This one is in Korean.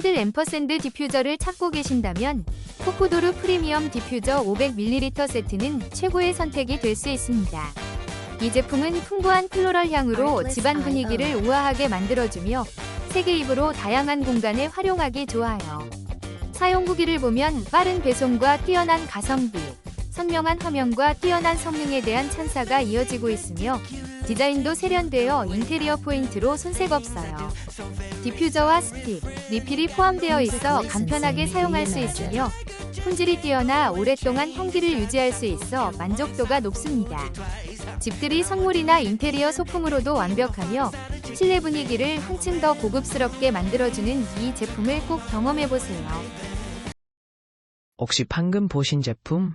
캔들 앰퍼샌드 디퓨저를 찾고 계신다면 코코도르 프리미엄 디퓨저 500ml 세트는 최고의 선택이 될 수 있습니다. 이 제품은 풍부한 플로럴 향으로 집안 분위기를 우아하게 만들어주며 세계 입으로 다양한 공간에 활용하기 좋아요. 사용 후기를 보면 빠른 배송과 뛰어난 가성비, 선명한 화면과 뛰어난 성능에 대한 찬사가 이어지고 있으며 디자인도 세련되어 인테리어 포인트로 손색 없어요. 디퓨저와 스틱, 리필이 포함되어 있어 간편하게 사용할 수 있으며 품질이 뛰어나 오랫동안 향기를 유지할 수 있어 만족도가 높습니다. 집들이 선물이나 인테리어 소품으로도 완벽하며 실내 분위기를 한층 더 고급스럽게 만들어주는 이 제품을 꼭 경험해보세요. 혹시 방금 보신 제품